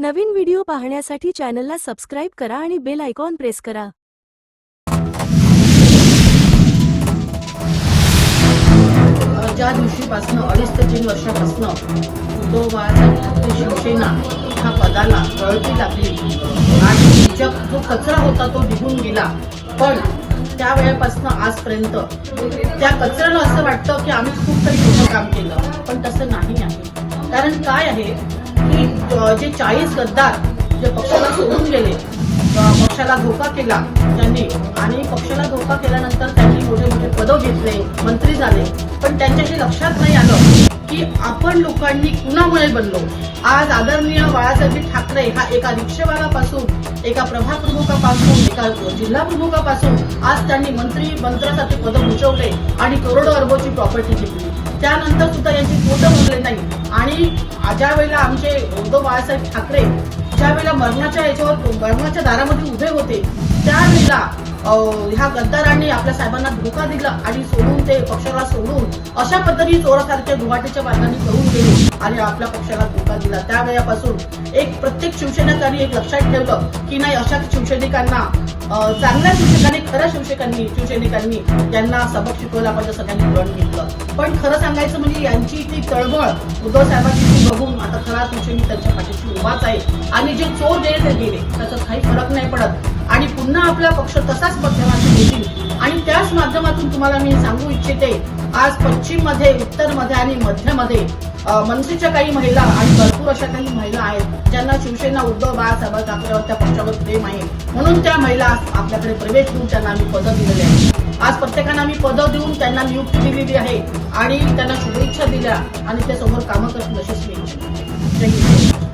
नवीन video पाहण्यासाठी चॅनलला subscribe करा आणि बेल आयकॉन प्रेस करा. ज्या दिवशीपासनं अडीच ते तीन वर्षापासनं तो बाळासाहेब ठाकरे शिवसेना ह्या पदाला गळती लागली आणि तिच्या जो कचरा होता तो निघून गेला. पण त्या वेळेपासनं आजपर्यंत त्या कचऱ्याला असं वाटतं की आम्ही खूप काही मोठं काम केलं. पण तसं नाही आहे. कारण काय आहे? जे चाळीस गद्दार जे पक्षाला सोडून गेले. पक्षाला धोका केला त्यांनी. आणि पक्षाला धोका केल्यानंतर त्यांनी मोठे मोठे पदं घेतले मंत्री झाले. पण त्यांच्याशी लक्षात नाही आलं की आपण लोकांनी कुणामुळे बनलो? आज आदरणीय बाळासाहेब ठाकरे हा एका रिक्षेवालापासून एका प्रभाग प्रमुखापासून एका जिल्हा प्रमुखापासून आज त्यांनी मंत्री मंत्र्यासाठी पदं उचवले आणि करोडो अरबोची प्रॉपर्टी घेतली. त्यानंतर सुद्धा यांची पोटं उरले नाही. आणि ज्या वेळेला आमचे उद्धव बाळासाहेब ठाकरे ज्या वेळेला मरणाच्या याच्यावर मरणाच्या दारामध्ये उभे होते त्यावेळेला ह्या गद्दारांनी आपल्या साहेबांना धोका दिला आणि सोडून ते पक्षाला सोडून अशा पद्धतीने चोरासारख्या गुवाहाटीच्या मार्गाने करून गेले आणि आपल्या पक्षाला धोका दिला. त्या वेळापासून एक प्रत्येक शिवसेनेकांनी एक लक्षात ठेवलं की नाही अशा शिवसैनिकांना चांगल्या शिवसैनिकांनी खऱ्या शिवसैनिकांनी शिवसैनिकांनी यांना सबक शिकवला पाहिजे सगळ्यांनी वळण घेतलं. पण खरं सांगायचं म्हणजे यांची ती तळमळ उद्धव साहेबांची ती बघून आता खरा शिवसैनिक त्यांच्या पाठीशी उभाच आहे. आणि जे चोर गेले ते गेले. त्याचा काही फरक नाही पडत. पुन्हा आपला पक्ष तसाच माध्यमातून येतील. आणि त्याच माध्यमातून तुम्हाला मी सांगू इच्छिते आज पश्चिममध्ये उत्तरमध्ये आणि मध्यमध्ये मनसेच्या काही महिला आणि भरपूर अशा काही महिला आहेत ज्यांना शिवसेना उद्धव बाळासाहेब ठाकरेवर त्या पक्षावर प्रेम आहे. म्हणून त्या महिला आपल्याकडे प्रवेश देऊन त्यांना आम्ही पदं दिलेले आहे आज प्रत्येकांना आम्ही पदं देऊन त्यांना नियुक्ती दिलेली आहे आणि त्यांना शुभेच्छा दिल्या आणि त्या समोर कामं करत यशस्वी थँक्यू.